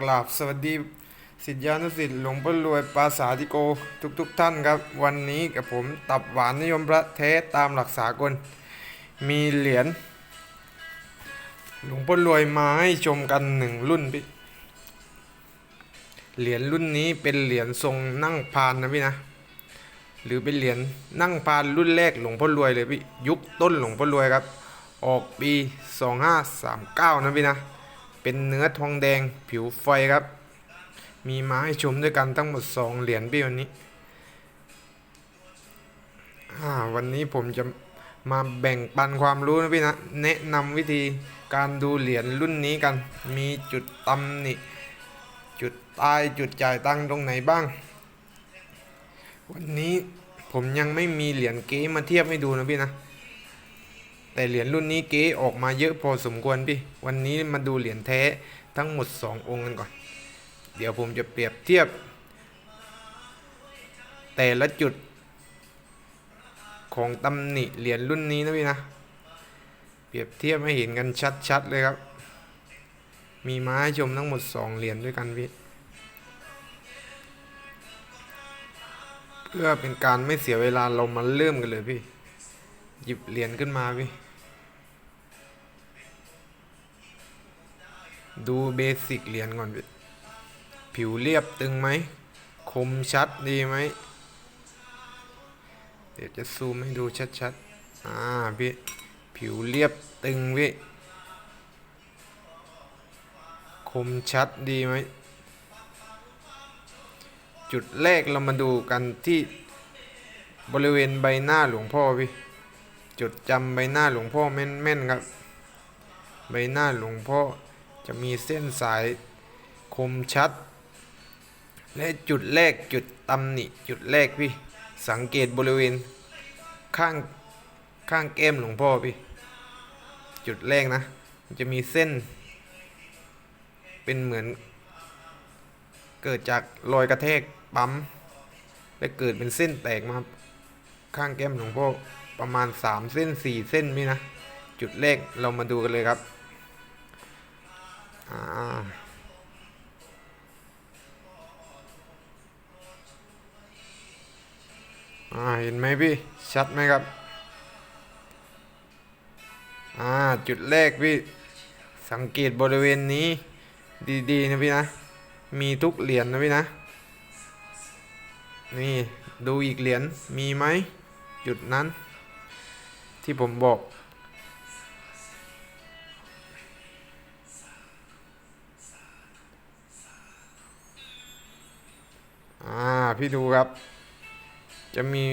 กราบสวัสดีสิทธิานุสิทธิ์หลวงพ่อรวยปาสาธิโกทุกๆทท่านครับ วันนี้กับผมตับหวานนิยมพระเทศตามหลักสากล มีเหรียญหลวงพ่อรวยมาให้ชมกันหนึ่งรุ่นพี่เหรียญรุ่นนี้เป็นเหรียญทรงนั่งพานนะพี่นะ หรือเป็นเหรียญนั่งพานรุ่นแรกหลวงพ่อรวยเลยพี่ยุคต้นหลวงพ่อรวยครับ ออกปี 2539 นะพี่นะ เป็นเนื้อทองแดงผิวไฟครับ มีมาให้ชมด้วยกันทั้งหมด 2 เหรียญพี่วันนี้วันนี้ผมจะมาแบ่งปันความรู้นะพี่นะ แนะนำวิธีการดูเหรียญรุ่นนี้กัน มีจุดตำหนิจุดตายจุดจ่ายตังตรงไหนบ้าง วันนี้ผมยังไม่มีเหรียญเก๊มาเทียบให้ดูนะพี่นะ แต่เหรียญรุ่นนี้เก๊ออกมาเยอะพอสมควรพี่ วันนี้มาดูเหรียญแท้ทั้งหมด 2 องค์กันก่อน เดี๋ยวผมจะเปรียบเทียบ แต่ละจุดของตำหนิเหรียญรุ่นนี้นะพี่นะ เปรียบเทียบให้เห็นกันชัดๆเลยครับ มีมาให้ชมทั้งหมด 2 เหรียญด้วยกันพี่เพื่อเป็นการไม่เสียเวลาเรามาเริ่มกันเลยพี่ หยิบเหรียญขึ้นมาพี่ ดูเบสิกเหรียญก่อนพี่ผิวเรียบตึงไหม คมชัดดีไหม เดี๋ยวจะซูมให้ดูชัดๆ อ่าพี่ ผิวเรียบตึงพี่ คมชัดดีไหม จุดแรกเรามาดูกันที่บริเวณใบหน้าหลวงพ่อพี่ จดจำใบหน้าหลวงพ่อแม่นๆครับ ใบหน้าหลวงพ่อ จะมีเส้นสายคมชัด และจุดแรกจุดตำหนิจุดแรกพี่ สังเกตบริเวณข้างข้างแก้มหลวงพ่อพี่ จุดแรกนะ จะมีเส้น เป็นเหมือน เกิดจากรอยกระแทกปั๊ม และเกิดเป็นเส้นแตกมาข้างแก้มหลวงพ่อประมาณ 3 เส้น 4 เส้นนี่นะ จุดแรกเรามาดูกันเลยครับ เห็นไหมพี่ ชัดไหมครับ อ่า จุดแรกพี่ สังเกตบริเวณนี้ดีๆนะพี่นะ มีทุกเหรียญนะพี่นะ นี่ดูอีกเหรียญมีไหม จุดนั้น ที่ผมบอก พี่ดูครับ จะมี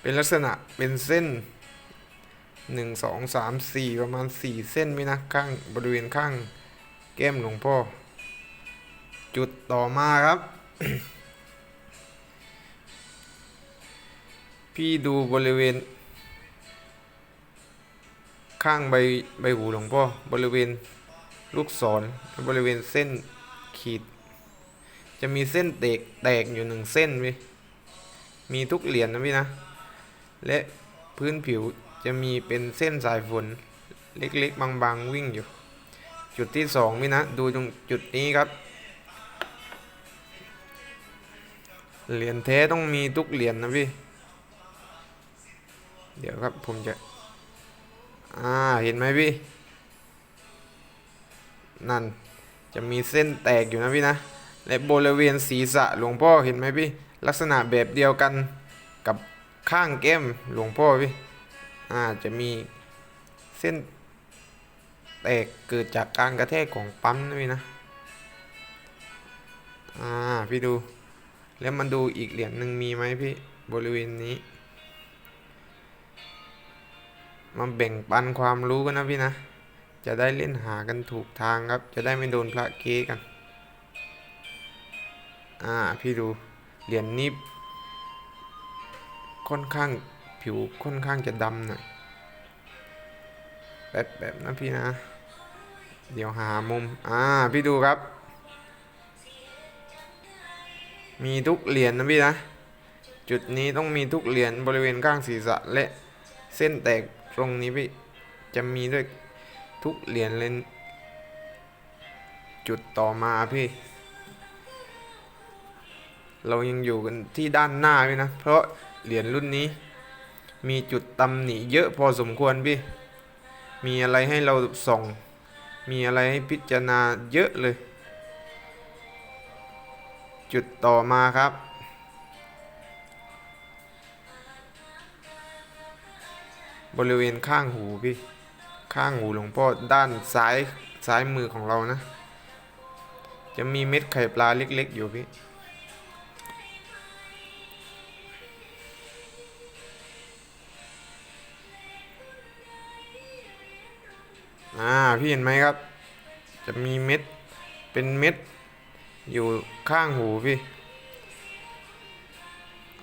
เป็นลักษณะเป็นเส้นหนึ่งสองสามสี่ประมาณสี่เส้นมีนะข้างบริเวณข้างแก้มหลวงพ่อ จุดต่อมาครับ พี่ดูบริเวณ ข้างใบใบหูหลวงพ่อบริเวณลูกศรบริเวณเส้นขีด จะมีเส้นแตกแตกอยู่หนึ่งเส้นพี่มีทุกเหรียญนะพี่นะ และพื้นผิวจะมีเป็นเส้นสายฝนเล็กๆ บางๆ วิ่งอยู่ จุดที่สองพี่นะ ดูตรงจุดนี้ครับ เหรียญแท้ต้องมีทุกเหรียญนะพี่ เดี๋ยวครับผมจะ อ่า เห็นไหมพี่ นั่น จะมีเส้นแตกอยู่นะพี่นะ และบริเวณศีรษะหลวงพ่อเห็นไหมพี่ลักษณะแบบเดียวกันกับข้างแก้มหลวงพ่อพี่อาจะมีเส้นแตกเกิดจากการกระแทกของปั๊มนี่นะอ่าพี่ดูแล้วมันดูอีกเหรียญหนึ่งมีไหมพี่บริเวณนี้มาแบ่งปันความรู้กันนะพี่นะ จะได้เล่นหากันถูกทางครับ จะได้ไม่โดนพระเกกัน อ่าพี่ดูเหรียญนี้ค่อนข้างผิวค่อนข้างจะดำหน่อยแบบแบบนะพี่นะ เดี๋ยวหามุม อ่า พี่ดูครับ มีทุกเหรียญนะพี่นะ จุดนี้ต้องมีทุกเหรียญบริเวณข้างศีรษะและเส้นแตกตรงนี้พี่ จะมีด้วยทุกเหรียญเลยจุดต่อมาพี่ เรายังอยู่กันที่ด้านหน้าพี่นะ เพราะเหรียญรุ่นนี้ มีจุดตำหนิเยอะพอสมควรพี่ มีอะไรให้เราส่อง มีอะไรให้พิจารณาเยอะเลย จุดต่อมาครับบริเวณข้างหูพี่ ข้างหูหลวงพ่อด้านซ้ายซ้ายมือของเรานะ จะมีเม็ดไข่ปลาเล็กๆอยู่พี่ อ่าพี่เห็นไหมครับ จะมีเม็ดเป็นเม็ดอยู่ข้างหูพี่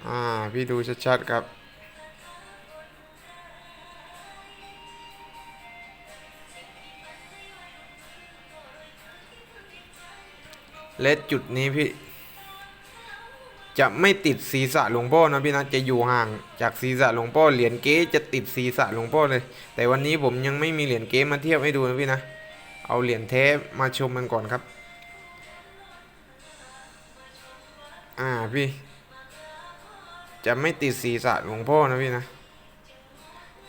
อ่าพี่ดูชัดๆครับ และจุดนี้พี่ จะไม่ติดศีรษะหลวงพ่อนะพี่นะจะอยู่ห่างจากศีรษะหลวงพ่อเหรียญเก๊จะติดศีรษะหลวงพ่อเลย แต่วันนี้ผมยังไม่มีเหรียญเก๊มาเทียบให้ดูนะพี่นะ เอาเหรียญแท้มาชมกันก่อนครับ อ่าพี่ จะไม่ติดศีรษะหลวงพ่อนะพี่นะ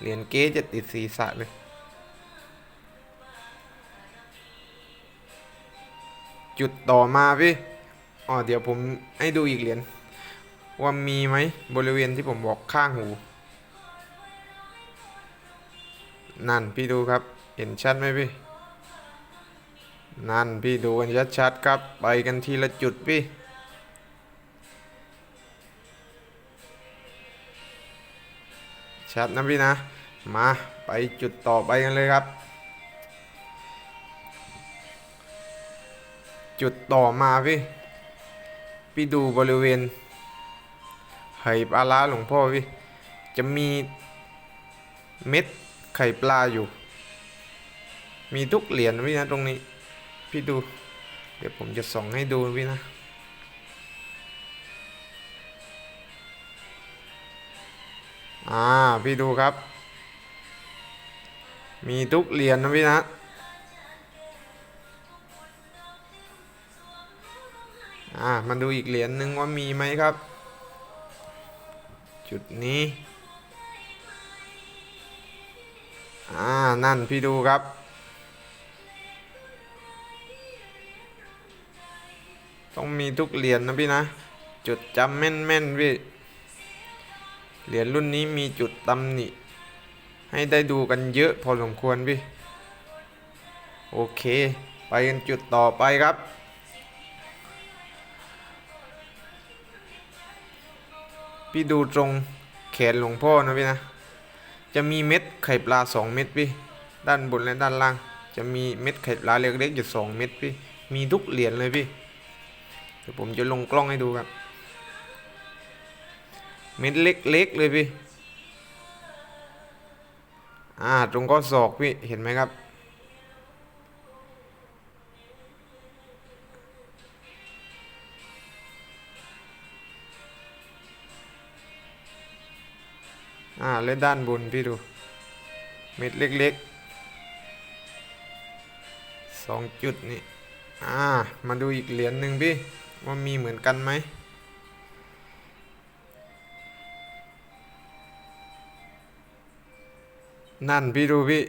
เหรียญเก๊จะติดศีรษะเลยจุดต่อมาพี่ อ๋อเดี๋ยวผมให้ดูอีกเหรียญ ว่ามีไหมบริเวณที่ผมบอกข้างหู นั่นพี่ดูครับ เห็นชัดไหมพี่ นั่นพี่ดูกันชัดๆครับ ไปกันทีละจุดพี่ชัดนะพี่นะ มาไปจุดต่อไปกันเลยครับ จุดต่อมาพี่ พี่ดูบริเวณ ไหปลาร้าหลวงพ่อพี่จะมีเม็ดไข่ปลาอยู่ มีทุกเหรียญพี่นะตรงนี้ พี่ดู เดี๋ยวผมจะส่องให้ดูพี่นะอ่าพี่ดูครับ มีทุกเหรียญนะพี่นะ อ่ามาดูอีกเหรียญหนึ่งว่ามีไหมครับ จุดนี้ อ่า นั่นพี่ดูครับ ต้องมีทุกเหรียญนะพี่นะ จุดจำแม่นๆพี่ เหรียญรุ่นนี้มีจุดตำหนิ ให้ได้ดูกันเยอะพอสมควรพี่ โอเค ไปกันจุดต่อไปครับ พี่ดูตรงแขนหลวงพ่อนะพี่นะ จะมีเม็ดไข่ปลาสองเม็ดพี่ ด้านบนและด้านล่าง จะมีเม็ดไข่ปลาเล็กๆอยู่สองเม็ดพี่ มีทุกเหรียญเลยพี่ เดี๋ยวผมจะลงกล้องให้ดูครับ เม็ดเล็กๆเลยพี่ อ่า ตรงข้อศอกพี่ เห็นไหมครับ อ่าและด้านบนพี่ดู เม็ดเล็กๆสองจุดนี่อ่ามาดูอีกเหรียญหนึ่งพี่ ว่ามีเหมือนกันไหมนั่นพี่ดูพี่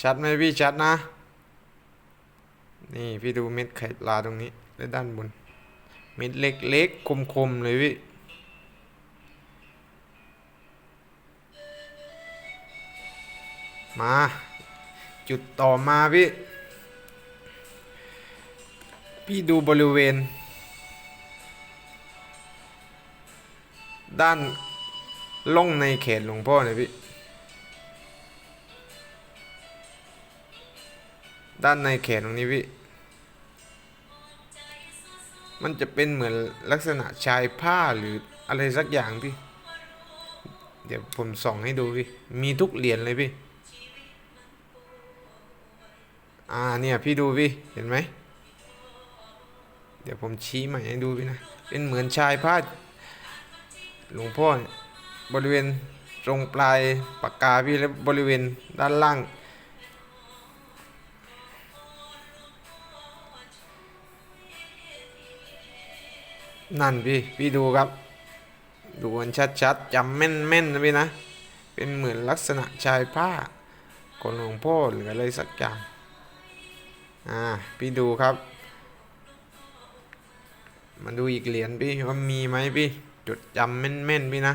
ชัดไหมพี่ชัดนะ นี่พี่ดูเม็ดไข่ปลาตรงนี้และด้านบน เม็ดเล็กๆคมๆเลยพี่ มา จุดต่อมาพี่ พี่ดูบริเวณ ด้านล่องในเขตหลวงพ่อหน่ยพี่ ด้านในเขตตรงนี้พี่ มันจะเป็นเหมือนลักษณะชายผ้าหรืออะไรสักอย่างพี่ เดี๋ยวผมส่องให้ดูพี่ มีทุกเหรียญเลยพี่ อ่าเนี่ยพี่ดูพี่เห็นไหม เดี๋ยวผมชี้ใหม่ให้ดูพี่นะ เป็นเหมือนชายผ้าหลวงพ่อเนี่ยบริเวณตรงปลายปากกาพี่และบริเวณด้านล่าง นั่นพี่พี่ดูครับ ดูกันชัดๆจำแม่นๆนะพี่นะ เป็นเหมือนลักษณะชายผ้าของหลวงพ่อหรืออะไรสักอย่าง อ่าพี่ดูครับ มาดูอีกเหรียญพี่ว่ามีไหมพี่จดจำแม่นๆพี่นะ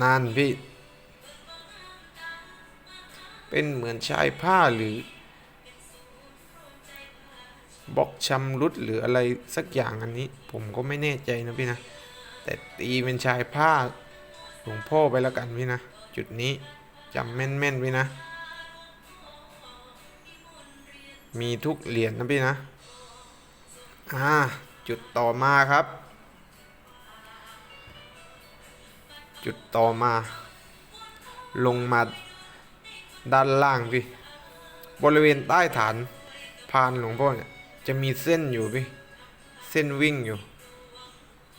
นั่นพี่ เป็นเหมือนชายผ้าหรือบอกชำรุดหรืออะไรสักอย่างอันนี้ ผมก็ไม่แน่ใจนะพี่นะ แต่ตีเป็นชายผ้าหลวงพ่อไปแล้วกันพี่นะ จุดนี้จำแม่นๆพี่นะ มีทุกเหรียญนะพี่นะ อ่า จุดต่อมาครับ จุดต่อมา ลงมาด้านล่างพี่ บริเวณใต้ฐานพานหลวงพ่อเนี่ยจะมีเส้นอยู่พี่ เส้นวิ่งอยู่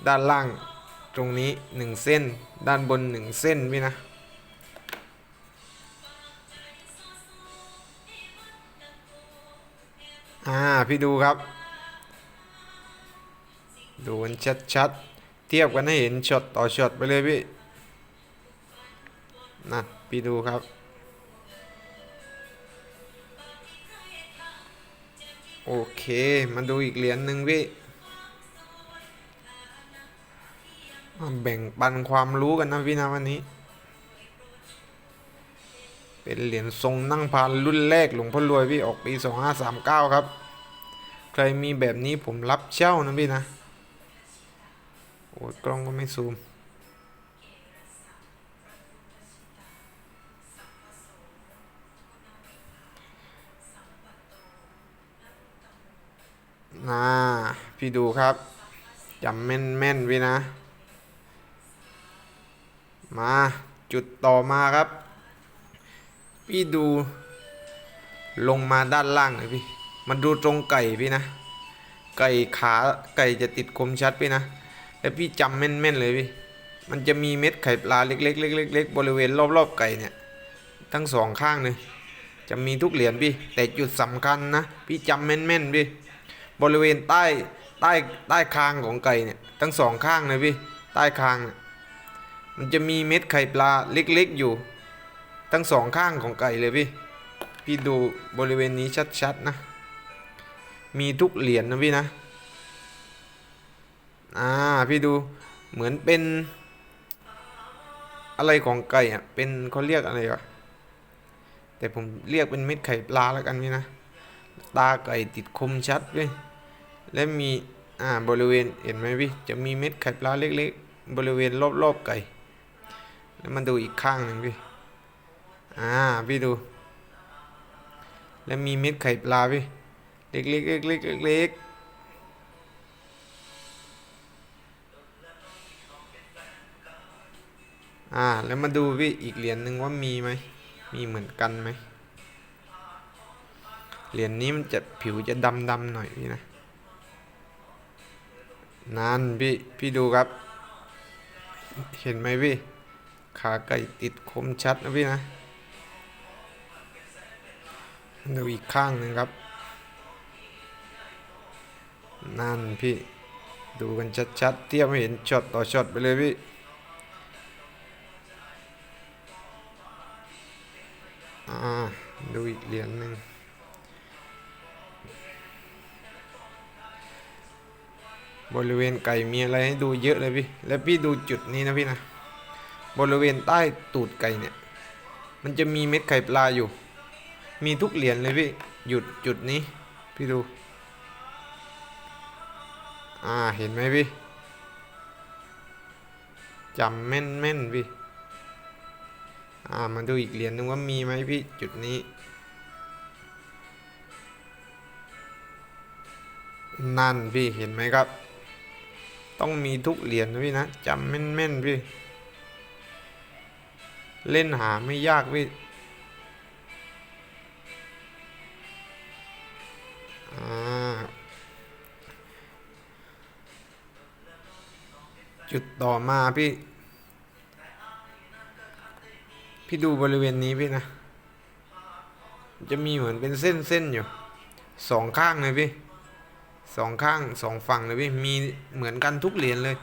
ด้านล่างตรงนี้หนึ่งเส้น ด้านบนหนึ่งเส้นพี่นะ อ่าพี่ดูครับ ดูกันชัดๆ เทียบกันให้เห็นช็อตต่อช็อตไปเลยพี่นะพี่ดูครับ โอเค มาดูอีกเหรียญหนึ่งพี่แบ่งปันความรู้กันนะพี่นะวันนี้ เป็นเหรียญทรงนั่งพานรุ่นแรกหลวงพ่อรวยพี่ออกปี 2539 ครับ ใครมีแบบนี้ผมรับเช่านะพี่นะ โอ้ยกล้องก็ไม่ซูมนะพี่ดูครับจำแม่นแม่นๆพี่นะ มาจุดต่อมาครับ พี่ดูลงมาด้านล่างหน่อยพี่ มันดูตรงไก่พี่นะ ไก่ขาไก่จะติดคมชัดพี่นะ แล้วพี่จำแม่นๆเลยพี่ มันจะมีเม็ดไข่ปลาเล็กๆเล็กๆๆบริเวณรอบๆไก่เนี่ย ทั้งสองข้างเลยจะมีทุกเหรียญพี่ แต่จุดสำคัญนะ พี่จำแม่นๆพี่ บริเวณใต้ใต้ใต้คางของไก่เนี่ย ทั้งสองข้างเลยพี่ ใต้คางเนี่ยมันจะมีเม็ดไข่ปลาเล็กๆอยู่ ทั้งสองข้างของไก่เลยพี่ พี่ดูบริเวณนี้ชัดๆนะ มีทุกเหรียญนะพี่นะ อ่า พี่ดูเหมือนเป็น อะไรของไก่อะ เป็นเขาเรียกอะไรวะ แต่ผมเรียกเป็นเม็ดไข่ปลาแล้วกันพี่นะ ตาไก่ติดคมชัดพี่และมี อ่า บริเวณเห็นไหมพี่ จะมีเม็ดไข่ปลาเล็กๆ บริเวณรอบๆไก่ แล้วมาดูอีกข้างหนึ่งพี่ อ่าพี่ดู แล้วมีเม็ดไข่ปลาพี่เล็กๆเล็กๆเล็กอ่าแล้วมาดูพี่อีกเหรียญหนึ่งว่ามีไหมมีเหมือนกันไหมเหรียญนี้มันจะผิวจะดำดำหน่อยพี่นะนั่นพี่พี่ดูครับ เห็นไหมพี่ขาไก่ติดคมชัดนะพี่นะ ดูอีกข้างหนึ่งครับ นั่นพี่ ดูกันชัดๆ เทียบให้เห็นช็อตต่อช็อตไปเลยพี่อ่าดูอีกเหรียญหนึ่งบริเวณไก่มีอะไรให้ดูเยอะเลยพี่ แล้วพี่ดูจุดนี้นะพี่นะ บริเวณใต้ตูดไก่เนี่ย มันจะมีเม็ดไข่ปลาอยู่ มีทุกเหรียญเลยพี่ หยุดจุดนี้ พี่ดู อ่า เห็นไหมพี่ จำแม่นแม่นพี่ อ่า มาดูอีกเหรียญนึงว่ามีไหมพี่ จุดนี้ นั่นพี่ เห็นไหมครับ ต้องมีทุกเหรียญนะพี่นะ จำแม่นๆพี่ เล่นหาไม่ยากพี่ จุดต่อมาพี่ พี่ดูบริเวณนี้พี่นะ จะมีเหมือนเป็นเส้นเส้นอยู่สองข้างเลยพี่สองข้างสองฝั่งเลยพี่ มีเหมือนกันทุกเหรียญเลย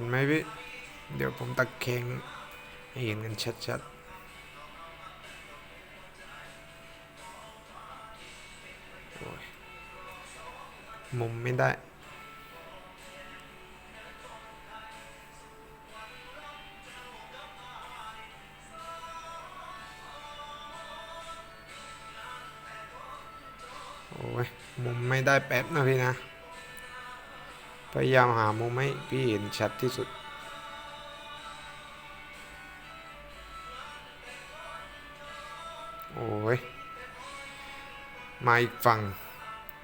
ห็นไหมพี่ เดี๋ยวผมตะแคงให้เห็นกันชัดๆโอ้ยมุมไม่ได้โอ้ยมุมไม่ได้แป๊บนะพี่นะ พยายามหามุมให้พี่เห็นชัดที่สุด โอ้ย มาอีกฝั่ง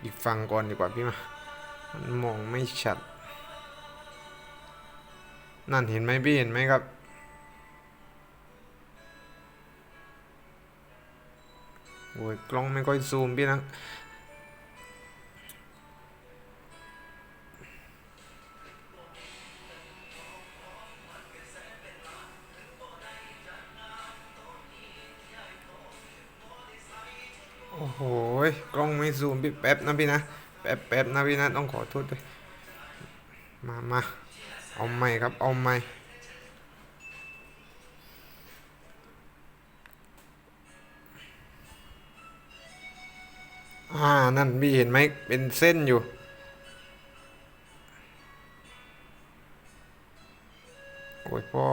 อีกฝั่งก่อนดีกว่าพี่มา มันมองไม่ชัด นั่นเห็นไหมพี่เห็นไหมครับโอ้ยกล้องไม่ค่อยซูมพี่นะ โอ้โหยกล้องไม่ซูมพี่แป๊บนะพี่นะ แป๊บแป๊บนะพี่นะต้องขอโทษด้วย มามาเอาใหม่ครับ เอาใหม่อ่า นั่นพี่เห็นไหมเป็นเส้นอยู่ โอ้ยพ่อ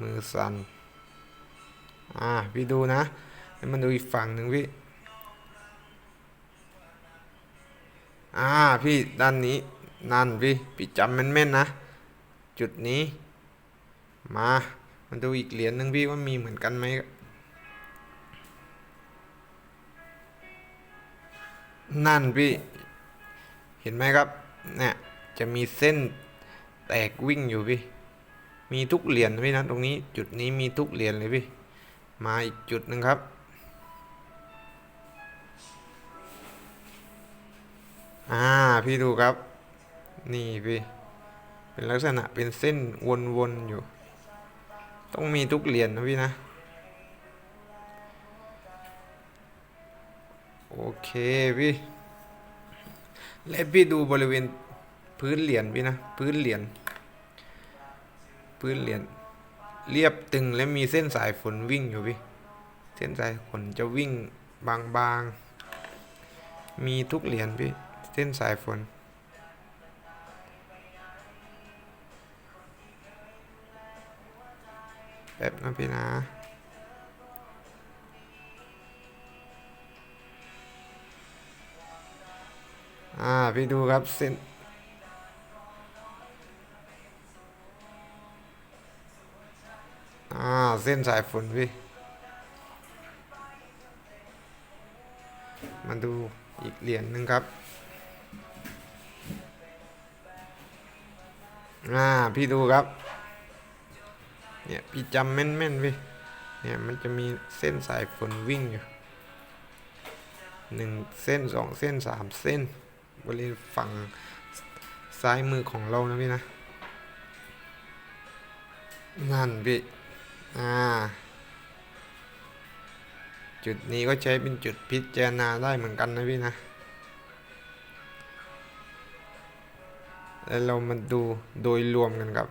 มือสั่น อ่า พี่ดูนะ ให้มันดูอีกฝั่งหนึ่งพี่ อ่าพี่ด้านนี้ นั่นพี่พี่จำแม่นๆนะ จุดนี้ มา มันดูอีกเหรียญหนึ่งพี่ว่ามีเหมือนกันไหมนั่นพี่ เห็นไหมครับ เนี่ย จะมีเส้นแตกวิ่งอยู่พี่ มีทุกเหรียญพี่นะ ตรงนี้ จุดนี้มีทุกเหรียญเลยพี่ มาอีกจุดหนึ่งครับ อ่า พี่ดูครับ นี่พี่ เป็นลักษณะเป็นเส้นวนๆอยู่ ต้องมีทุกเหรียญนะพี่นะ โอเคพี่ และพี่ดูบริเวณพื้นเหรียญพี่นะ พื้นเหรียญ พื้นเหรียญเรียบตึงและมีเส้นสายฝนวิ่งอยู่พี่ เส้นสายฝนจะวิ่งบางๆ มีทุกเหรียญพี่ เส้นสายฝนแป๊บนะพี่นะอ่าพี่ดูครับเส้นอ่าเส้นสายฝนพี่ มาดูอีกเหรียญหนึ่งครับ อ่าพี่ดูครับ เนี่ยพี่จำแม่นๆพี่เนี่ยมันจะมีเส้นสายฝนวิ่งอยู่หนึ่งเส้นสองเส้นสามเส้น บริเวณฝั่งซ้ายมือของเรานะพี่นะนั่นพี่อ่าจุดนี้ก็ใช้เป็นจุดพิจารณาได้เหมือนกันนะพี่นะ แล้วเรามาดูโดยรวมกันครับ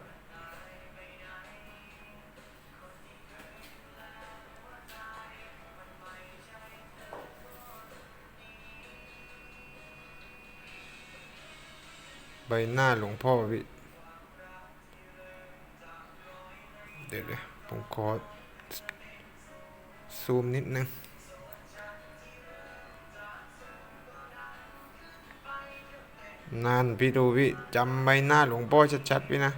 ใบหน้าหลวงพ่อพี่เดี๋ยวเดี๋ยวผมขอซูมนิดนึง นั่นพี่ดูพี่จำใบหน้าหลวงพ่อชัดๆพี่นะ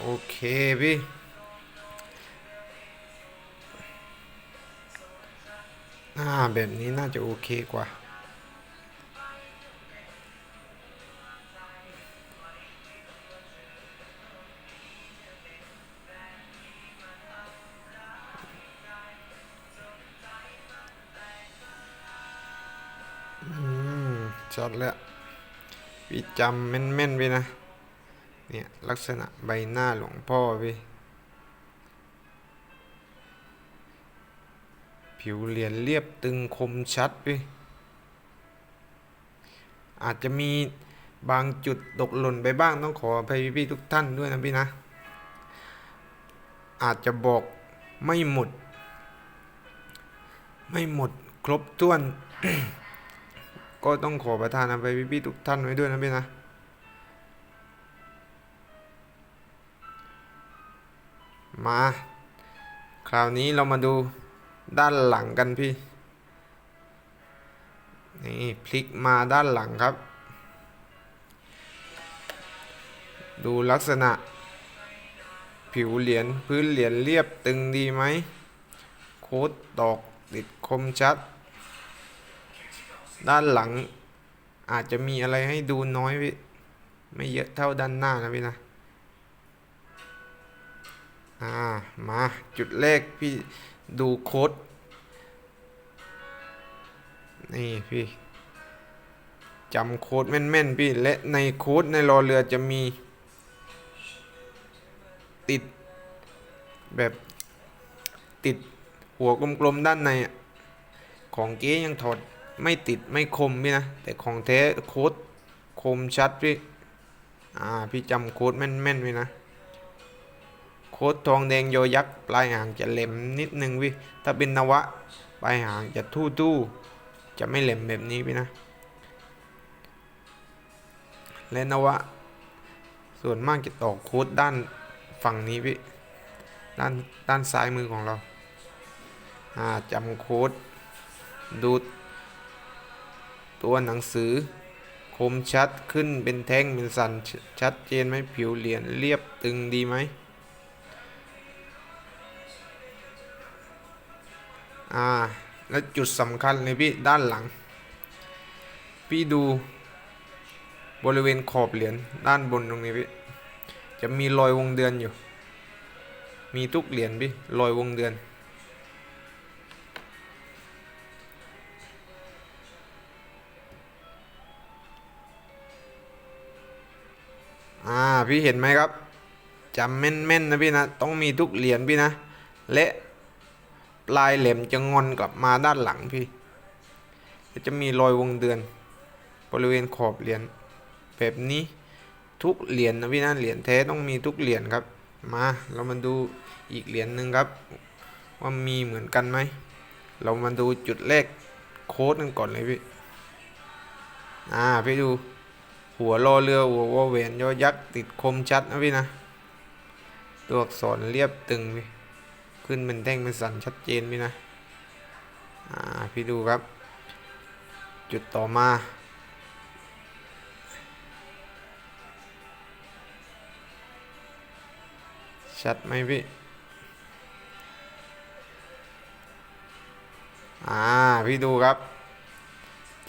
โอเคพี่อ่าแบบนี้น่าจะโอเคกว่า ช็อตแล้วพี่จำแม่นๆไปนะ เนี่ย ลักษณะใบหน้าหลวงพ่อพี่ผิวเหรียญเรียบตึงคมชัดพี่อาจจะมีบางจุดตกหล่นไปบ้างต้องขออภัยพี่ๆทุกท่านด้วยนะพี่นะ อาจจะบอกไม่หมด ไม่หมดครบถ้วน ก็ต้องขอประทานอภัยพี่ๆทุกท่านไว้ด้วยนะพี่นะมาคราวนี้เรามาดูด้านหลังกันพี่นี่พลิกมาด้านหลังครับ ดูลักษณะ ผิวเหรียญพื้นเหรียญเรียบตึงดีไหมโค้ดตอกติดคมชัด ด้านหลังอาจจะมีอะไรให้ดูน้อยพี่ไม่เยอะเท่าด้านหน้านะพี่นะ อ่า มาจุดแรกพี่ดูโค้ด นี่พี่จำโค้ดแม่นๆ พี่ และในโค้ดในรอเรือจะมี ติดแบบติดหัวกลมๆ ด้านใน ของเก๊ยังถอด ไม่ติดไม่คมพี่นะ แต่ของแท้โค้ดคมชัดพี่ อ่า พี่จำโค้ดแม่นๆพี่นะ โค้ดทองแดงโยยักษ์ปลายหางจะเหล็มนิดนึงพี่ถ้าเป็นนวะปลายหางจะทู่ทู่ๆจะไม่เหล็มแบบนี้พี่นะ และนวะ ส่วนมากจะตอกโค้ดด้านฝั่งนี้พี่ ด้านด้านซ้ายมือของเรา อ่าจำโค้ดดู ตัวหนังสือ คมชัดขึ้นเป็นแท่งเป็นสันชชัดเจนไหมผิวเหรียญเรียบตึงดีไหมอ่า แล้วจุดสำคัญเลยพี่ด้านหลัง พี่ดูบริเวณขอบเหรียญด้านบนตรงนี้พี่จะมีรอยวงเดือนอยู่ มีทุกเหรียญพี่รอยวงเดือน อ่าพี่เห็นไหมครับจำแม่นๆนะพี่นะ ต้องมีทุกเหรียญพี่นะ และปลายเหล็มจะงอนกลับมาด้านหลังพี่จะมีรอยวงเดือน บริเวณขอบเหรียญแบบนี้ทุกเหรียญนะพี่นะเหรียญแท้ต้องมีทุกเหรียญครับ มาเรามาดูอีกเหรียญหนึ่งครับ ว่ามีเหมือนกันไหมเรามาดูจุดแรกโค้ดกันก่อนเลยพี่อ่าพี่ดู หัวรอเรือหัววอแหวนยอยักษ์ติดคมชัดนะพี่นะ ตัวอักษรเรียบตึงพี่ขึ้นเป็นแท่งเป็นสันชัดเจนพี่นะ อ่าพี่ดูครับ จุดต่อมาชัดไหมพี่ อ่า พี่ดูครับ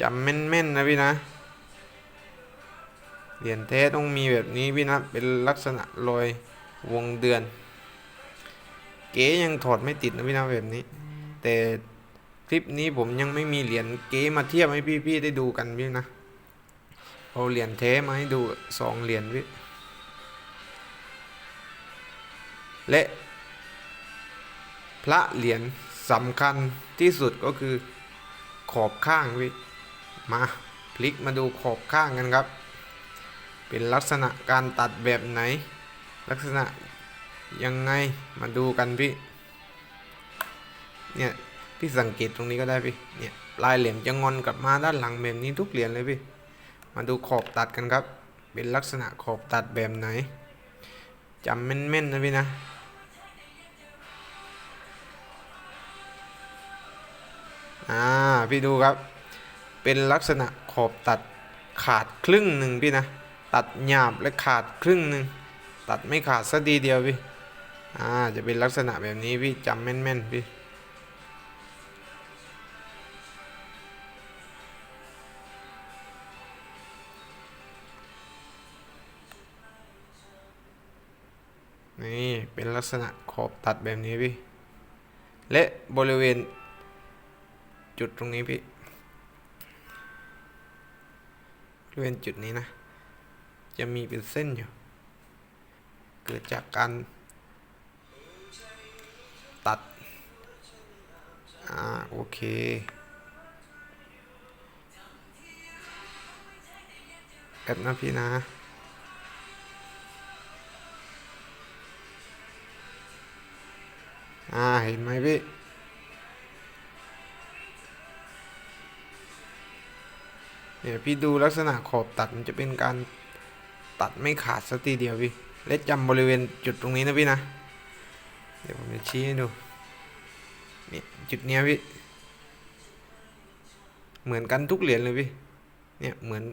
จำแม่นๆนะพี่นะ เหรียญแท้ต้องมีแบบนี้พี่นะเป็นลักษณะรอยวงเดือน เก๋ยังถอดไม่ติดนะพี่นะแบบนี้ แต่คลิปนี้ผมยังไม่มีเหรียญเก๋มาเทียบให้พี่ๆได้ดูกันพี่นะเอาเหรียญแท้มาให้ดูสองเหรียญพี่และพระเหรียญสำคัญที่สุดก็คือขอบข้างพี่มาพลิกมาดูขอบข้างกันครับ เป็นลักษณะการตัดแบบไหน ลักษณะยังไงมาดูกันพี่เนี่ยพี่สังเกตตรงนี้ก็ได้พี่เนี่ยลายเหลี่ยมจะงอนกลับมาด้านหลังแบบนี้ทุกเหรียญเลยพี่มาดูขอบตัดกันครับ เป็นลักษณะขอบตัดแบบไหนจำแม่นๆนะพี่นะอ่าพี่ดูครับ เป็นลักษณะขอบตัดขาดครึ่งหนึ่งพี่นะ ตัดหยาบและขาดครึ่งหนึ่งตัดไม่ขาดสักทีเดียวพี่อ่าจะเป็นลักษณะแบบนี้พี่จำแม่นๆพี่นี่เป็นลักษณะขอบตัดแบบนี้พี่ และบริเวณจุดตรงนี้พี่บริเวณจุดนี้นะ จะมีเป็นเส้นอยู่ เกิดจากการตัด อ่า โอเคแป๊บนะพี่นะอ่า เห็นไหมพี่ เนี่ยพี่ดูลักษณะขอบตัดมันจะเป็นการ ตัดไม่ขาดสักทีเดียวพี่และจำบริเวณจุดตรงนี้นะพี่นะ เดี๋ยวผมจะชี้ให้ดูเนี่ยจุดเนี้ยพี่ เหมือนกันทุกเหรียญเลยพี่ เนี่ยเหมือน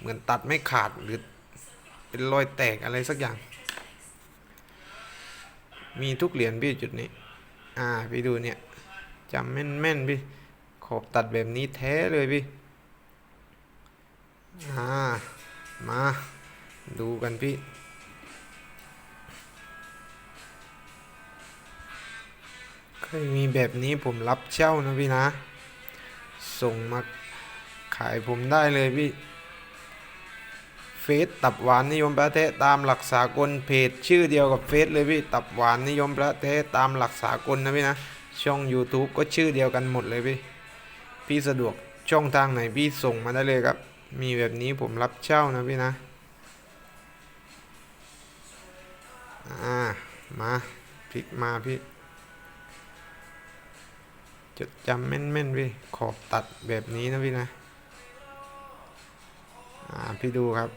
เหมือนตัดไม่ขาดหรือเป็นรอยแตกอะไรสักอย่าง มีทุกเหรียญพี่จุดนี้ อ่าพี่ดูเนี่ยจำแม่นแม่นๆพี่ ขอบตัดแบบนี้แท้เลยพี่ อ่า มาดูกันพี่ เคยมีแบบนี้ผมรับเช่านะพี่นะ ส่งมาขายผมได้เลยพี่ เฟซตับหวานนิยมประเทศตามหลักสากลเพจชื่อเดียวกับเฟซเลยพี่ ตับหวานนิยมประเทศตามหลักสากลนะพี่นะ ช่อง YouTube ก็ชื่อเดียวกันหมดเลยพี่ พี่สะดวกช่องทางไหนพี่ส่งมาได้เลยครับ มีแบบนี้ผมรับเช่านะพี่นะ อ่า มาพลิกมาพี่ จดจำแม่นๆพี่ ขอบตัดแบบนี้นะพี่นะ อ่า พี่ดูครับ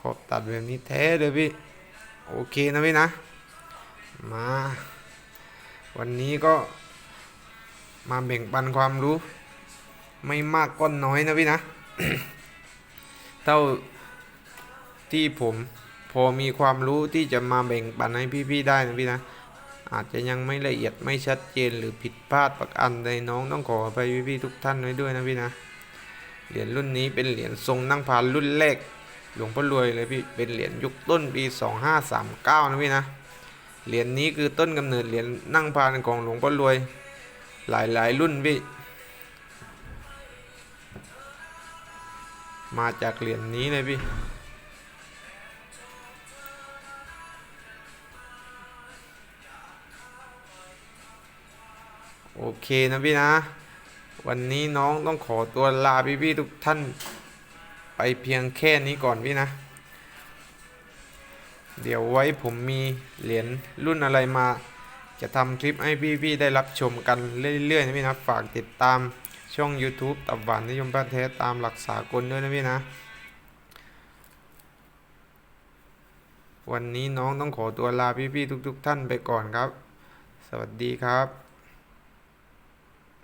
ขอบตัดแบบนี้แท้เลยพี่ โอเคนะพี่นะ มา วันนี้ก็มาแบ่งปันความรู้ ไม่มากก็น้อยนะพี่นะ เท่าที่ผมพอมีความรู้ที่จะมาแบ่งปันให้พี่ๆได้นะพี่นะ อาจจะยังไม่ละเอียดไม่ชัดเจนหรือผิดพลาดประการใดน้องต้องขออภัยพี่ๆทุกท่านไว้ด้วยนะพี่นะ เหรียญรุ่นนี้เป็นเหรียญทรงนั่งพานรุ่นแรกหลวงพ่อรวยเลยพี่เป็นเหรียญยุคต้นปี 2539 นะพี่นะเหรียญนี้คือต้นกำเนิดเหรียญนั่งพานของหลวงพ่อรวย หลายๆ รุ่นพี่ มาจากเหรียญนี้เลยพี่โอเคนะพี่นะ วันนี้น้องต้องขอตัวลาพี่ๆทุกท่าน ไปเพียงแค่นี้ก่อนพี่นะ เดี๋ยวไว้ผมมีเหรียญรุ่นอะไรมา จะทำคลิปให้พี่ๆได้รับชมกันเรื่อยๆนะพี่นะ ฝากติดตาม ช่อง YouTube ตับหวานนิยมประเทศตามหลักสากลด้วยนะพี่นะ วันนี้น้องต้องขอตัวลาพี่ๆทุก ๆ ท่านไปก่อนครับ สวัสดีครับ